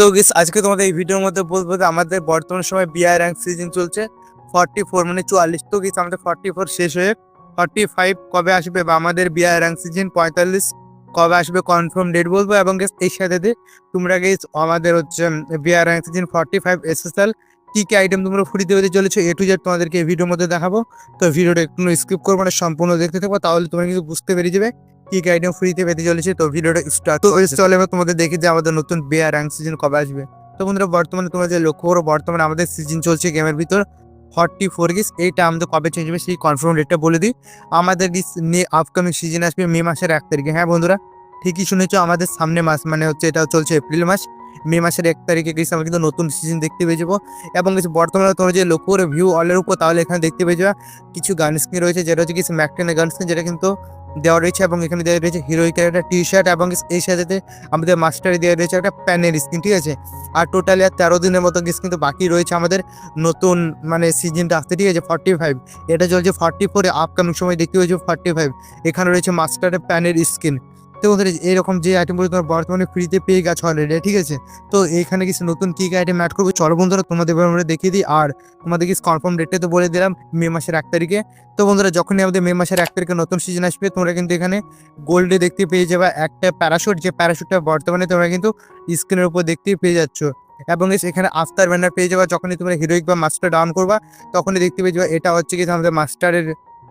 তো আজকে তোমাদের এই ভিডিওর মধ্যে বলব যে আমাদের বর্তমান সময় বিআই র্যাঙ্ক সিজন চলছে ফর্টি ফোর মানে চুয়াল্লিশ। তো গেস আমাদের ফর্টি ফোর শেষ হয়ে ফর্টি ফাইভ কবে আসবে বা আমাদের বিআই র্যাঙ্ক সিজন পঁয়তাল্লিশ কবে আসবে কনফার্ম ডেট বলব এবং এই সাথে তোমরা গেস আমাদের হচ্ছে BI rank season forty five SSL কী কী আইটেম তোমরা ফ্রিতে পেতে চলেছো এ টু জেড তোমাদেরকে এই ভিডিওর মধ্যে দেখাবো। তো ভিডিওটা একটু স্কিপ করব না, সম্পূর্ণ দেখতে থাকব, তাহলে তোমরা কিন্তু বুঝতে পেরে যাবে কি আইটেম ফ্রিতে পেতে চলেছে, তো ভিডিওটা স্টার্ট তো চলে এবার তোমাদের দেখি যে আমাদের নতুন বিয়ার র্যাঙ্ক সিজন কবে আসবে। তো বন্ধুরা, বর্তমানে তোমরা যে লক্ষ্য করো, বর্তমানে আমাদের সিজন চলছে গেমের ভিতর ফর্টি ফোর গিস এইটা আমাদের কবে চেঞ্জ হবে সেই কনফার্ম ডেটটা বলে দিই। আমাদের আপকামিং সিজন আসবে মে মাসের এক তারিখে হ্যাঁ বন্ধুরা? ঠিকই শুনেছো, আমাদের সামনে মাস মানে হচ্ছে এটা চলছে এপ্রিল মাস। মে মাসের এক তারিখে গেছে আমরা কিন্তু নতুন সিজন দেখতে পেয়ে যাব। এবং কিছু বর্তমানে তোমরা যে লক্ষ্য করে ভিউ অলের উপর, তাহলে এখানে দেখতে পেয়ে যাবে। কিছু গান স্ক্রিন রয়েছে, যেটা হচ্ছে কিছু ম্যাকটেনের গান স্ক্রিন যেটা কিন্তু দেওয়া রয়েছে এবং এখানে দেওয়া রয়েছে হিরোইকের একটা টি শার্ট এবং এই সাথে আমাদের মাস্টারে দেওয়া রয়েছে একটা প্যানের স্ক্রিন ঠিক আছে? আর টোটালি আর তেরো দিনের মতো কিন্তু বাকি রয়েছে আমাদের নতুন মানে সিজনটা আসতে ঠিক আছে? ফর্টি ফাইভ এটা চলছে ফর্টি ফোরে আপকামিং সময় দেখতে হয়েছে ফর্টি ফাইভ এখানে রয়েছে মাস্টারের প্যানের স্ক্রিন তো বন্ধুরা এরকম যে আইটেমগুলো তোমার বর্তমানে ফ্রিতে পেয়ে গেছো অলরেডি ঠিক আছে? তো এইখানে কিছু নতুন কী আইটেম অ্যাড করব? চলো বন্ধুরা, তোমাদের আমরা দেখিয়ে দিই। আর তোমাদের কিছু কনফার্ম ডেটটা তো বলে দিলাম, মে মাসের এক তারিখে। তো বন্ধুরা, যখনই আমাদের মে মাসের এক তারিখে নতুন সিজন আসবে, তোমরা কিন্তু এখানে গোল্ডে দেখতে পেয়ে যাবে। একটা প্যারাশুট যে প্যারাশুটটা বর্তমানে তোমরা কিন্তু স্ক্রিনের উপর দেখতেই পেয়ে যাচ্ছ। এবং এখানে আফতার ব্যানার পেয়ে যাবে, যখনই তোমরা হিরোইক বা মাস্টার ডাউন করবা, তখনই দেখতে পেয়ে যাবে, এটা হচ্ছে কি আমাদের মাস্টারের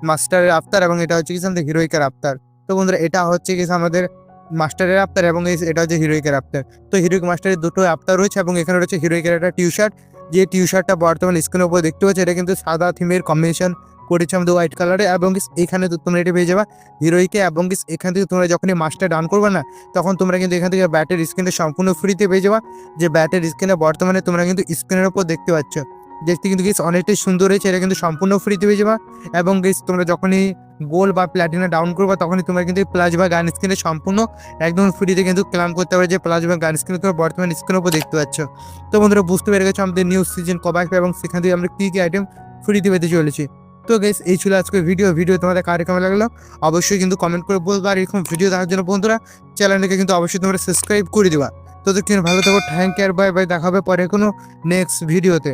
মাস্টারের আফতার এবং এটা হচ্ছে কি আমাদের হিরোইকের আফতার তো বন্ধুরা, এটা হচ্ছে কি আমাদের মাস্টারের আফতার এবং এটা হচ্ছে হিরোইকের আফতার তো হিরোইক মাস্টারের দুটো আফতার রয়েছে এবং এখানে রয়েছে হিরোইকের একটা টিউ শার্ট যে টিউ শার্টটা বর্তমানে স্ক্রিনের উপর দেখতে পাচ্ছ, এটা কিন্তু সাদা থিমের কম্বিনেশন করেছে আমাদের হোয়াইট কালারে এবং এখানে তোমরা এটা পেয়ে যাবা হিরোইকে এবং এখান থেকে তোমরা যখনই মাস্টার ডান করবে না, তখন তোমরা কিন্তু এখান থেকে ব্যাটের স্ক্রিনটা সম্পূর্ণ ফ্রিতে পেয়ে যাবা। যে ব্যাটের স্ক্রিনে বর্তমানে তোমরা কিন্তু স্ক্রিনের উপর দেখতে পাচ্ছ। দেখতে কিন্তু গেস অনেকটাই সুন্দর হয়েছে। এটা কিন্তু সম্পূর্ণ ফ্রিতে পেয়ে যাবা। এবং গেস তোমরা যখনই গোল বা প্ল্যাটিনা ডাউন করবা, তখনই তোমরা কিন্তু প্লাস বা গান স্ক্রিনে সম্পূর্ণ একদম ফ্রিতে কিন্তু ক্লাম করতে পারে যে প্লাস বা গান স্ক্রিনে তোমরা বর্তমান স্ক্রিনের উপর দেখতে পাচ্ছ। তো বন্ধুরা, বুঝতে পেরে গেছো আমাদের নিউজ সিজন কবে আসবে এবং সেখান থেকে আমরা কী কী আইটেম ফ্রিতে পেতে চলেছি। তো গেস এই ছিল আজকের ভিডিও ভিডিও তোমাদের কার কেমন লাগল? অবশ্যই কিন্তু কমেন্ট করে বলব। আর এরকম ভিডিও দেখার জন্য বন্ধুরা চ্যানেলটাকে কিন্তু অবশ্যই তোমরা সাবস্ক্রাইব করে দিবা। তো দেখতে ভালো থাকো। থ্যাংক কেয়ার বাই বাই দেখা হবে পরে কোনো নেক্সট ভিডিওতে